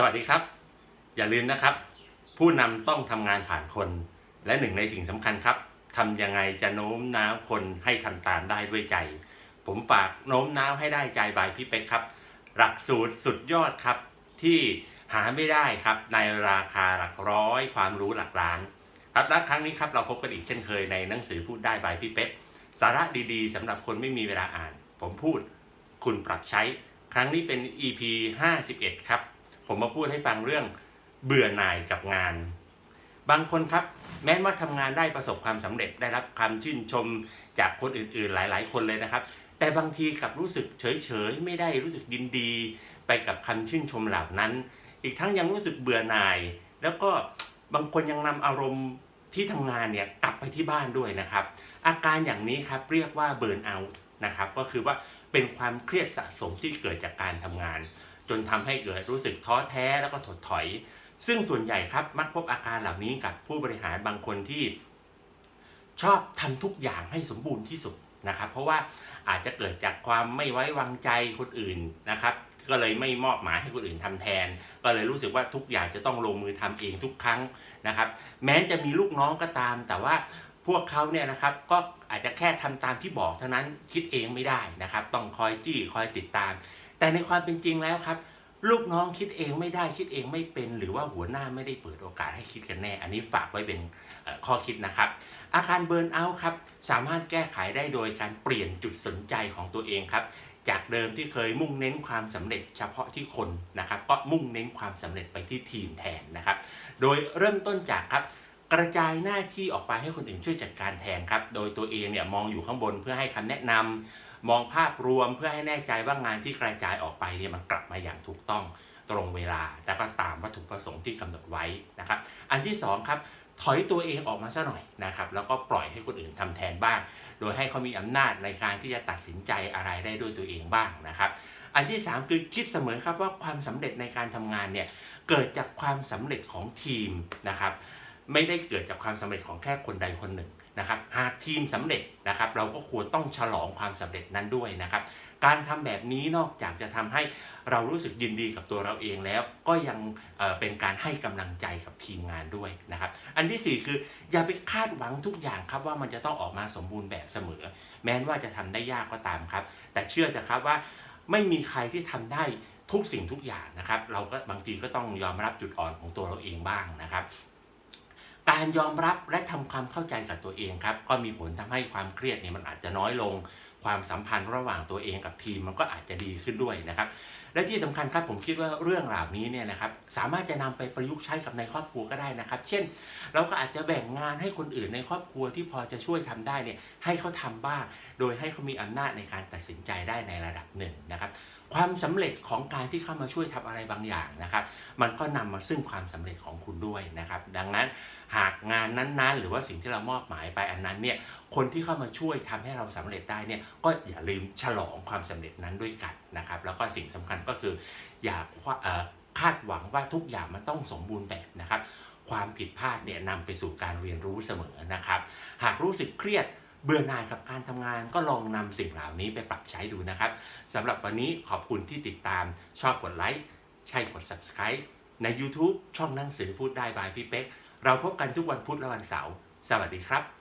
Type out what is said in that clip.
สวัสดีครับ อย่าลืมนะครับ ผู้นำต้องทำงานผ่านคน และหนึ่งในสิ่งสำคัญครับทำยังไงจะโน้มน้าวคนให้ทำตามได้ด้วยใจ ผมฝากโน้มน้าวให้ได้ใจบายพี่เป็กครับ หลักสูตรสุดยอดครับที่หาไม่ได้ครับในราคาหลักร้อยความรู้หลักล้านครับและครั้งนี้ครับเราพบกันอีกเช่นเคยในหนังสือพูดได้บายพี่เป็กสาระดีๆสำหรับคนไม่มีเวลาอ่าน ผมพูด คุณปรับใช้ ครั้งนี้เป็น EP 51 ครับ ผมมาพูดให้ฟังเรื่องเบื่อหน่ายกับงาน บางคนครับ แม้ว่าทำงานได้ประสบความสำเร็จได้รับคำชื่นชมจากคนอื่นๆ หลาย ๆ คนเลยนะครับ แต่บางทีกลับรู้สึกเฉยๆไม่ได้รู้สึกยินดี ไปกับคำชื่นชมเหล่านั้น อีกทั้งยังรู้สึกเบื่อหน่าย แล้วก็บางคนยังนำอารมณ์ที่ทำงานเนี่ยกลับไปที่บ้านด้วยนะครับ อาการอย่างนี้ครับเรียกว่าเบิร์นเอาท์นะครับก็คือว่าเป็นความเครียดสะสมที่เกิดจากการทำงาน จนทำให้เกิดรู้สึกท้อแท้แล้วก็ถดถอย ซึ่งส่วนใหญ่ครับมักพบอาการเหล่านี้กับผู้บริหารบางคนที่ ชอบทำทุกอย่างให้สมบูรณ์ที่สุดนะครับ เพราะว่าอาจจะเกิดจากความไม่ไว้วางใจคนอื่นนะครับ ก็เลยไม่มอบหมายให้คนอื่นทำแทน ก็เลยรู้สึกว่าทุกอย่างจะต้องลงมือทำเองทุกครั้งนะครับ แม้จะมีลูกน้องก็ตาม แต่ว่า พวกเขาเนี่ยนะครับก็อาจจะแค่ทำตามที่บอกเท่านั้นคิดเองไม่ได้นะครับ ต้องคอยจี้คอยติดตาม แต่ในความเป็นจริงแล้วครับ ลูกน้องคิดเองไม่ได้คิดเองไม่เป็น หรือว่าหัวหน้าไม่ได้เปิดโอกาสให้คิดกันแน่ อันนี้ฝากไว้เป็นข้อคิดนะครับ อาการเบิร์นเอาท์ครับสามารถแก้ไขได้โดยการเปลี่ยนจุดสนใจของตัวเองครับจากเดิมที่เคยมุ่งเน้นความสำเร็จเฉพาะที่คนนะครับก็มุ่งเน้นความสำเร็จไปที่ทีมแทนนะครับ โดยเริ่มต้นจากครับ กระจายหน้าที่ออกไปให้คนอื่นช่วยจัดการแทนครับ โดยตัวเองเนี่ยมองอยู่ข้างบนเพื่อให้คำแนะนำมองภาพรวมเพื่อให้แน่ใจว่างานที่กระจายออกไปเนี่ยมันกลับมาอย่างถูกต้องตรงเวลาแล้วก็ตามวัตถุประสงค์ที่กำหนดไว้นะครับ อันที่สองครับถอยตัวเองออกมาซะหน่อยนะครับแล้วก็ปล่อยให้คนอื่นทำแทนบ้าง โดยให้เขามีอำนาจในการที่จะตัดสินใจอะไรได้ด้วยตัวเองบ้างนะครับอันที่ 3 คือคิดเสมอครับว่าความสำเร็จในการทำงานเนี่ยเกิดจากความสำเร็จของทีมนะครับ ไม่ได้เกิดจากความสำเร็จของแค่คนใดคนหนึ่งนะครับหากทีมสำเร็จนะครับเราก็ควรต้องฉลองความสำเร็จนั้นด้วยนะครับการทำแบบนี้นอกจากจะทำให้เรารู้สึกยินดีกับตัวเราเองแล้ว ก็ยังเเป็นการให้กำลังใจกับทีมงานด้วยนะครับอันที่ 4 คืออย่าไปคาดหวังทุกอย่างครับว่ามันจะต้องออกมาสมบูรณ์แบบเสมอ แม้ว่าจะทำได้ยากก็ตามครับ แต่เชื่อเถอะครับว่าไม่มีใครที่ทำได้ทุกสิ่งทุกอย่างนะครับ เราก็บางทีก็ต้องยอมรับจุดอ่อนของตัวเราเองบ้างนะครับ การยอมรับและทำความเข้าใจกับตัวเองครับ ก็มีผลทำให้ความเครียดเนี่ยมันอาจจะน้อยลงความสัมพันธ์ระหว่างตัวเองกับทีมมันก็อาจจะดีขึ้นด้วยนะครับ และที่สำคัญครับผมคิดว่าเรื่องเหล่านี้เนี่ยนะครับสามารถจะนำไปประยุกต์ใช้กับในครอบครัวก็ได้นะครับ เช่น เราก็อาจจะแบ่งงานให้คนอื่นในครอบครัวที่พอจะช่วยทำได้เนี่ยให้เขาทำบ้าง โดยให้เขามีอำนาจในการตัดสินใจได้ในระดับหนึ่งนะครับความสำเร็จของการที่เข้ามาช่วยทำอะไรบางอย่างนะครับ มันก็นำมาซึ่งความสำเร็จของคุณด้วยนะครับ ดังนั้นหากงานนั้นๆ หรือว่าสิ่งที่เรามอบหมายไปอันนั้นเนี่ยคนที่เข้ามาช่วยทำให้เราสำเร็จได้เนี่ยก็อย่าลืมฉลองความสำเร็จนั้นด้วยกันนะครับแล้วก็สิ่งสำคัญก็คืออย่าคาดหวังว่าทุกอย่างมันต้องสมบูรณ์แบบนะครับ ความผิดพลาดเนี่ยนำไปสู่การเรียนรู้เสมอนะครับ หากรู้สึกเครียดเบื่อหน่ายกับการทำงานก็ลองนำสิ่งเหล่านี้ไปปรับใช้ดูนะครับสำหรับวันนี้ขอบคุณที่ติดตามชอบกดไลค์ใช่กด subscribe ใน YouTube ช่องหนังสือพูดได้บายพี่เป๊ก เราพบกันทุกวันพุธและวันเสาร์ สวัสดีครับ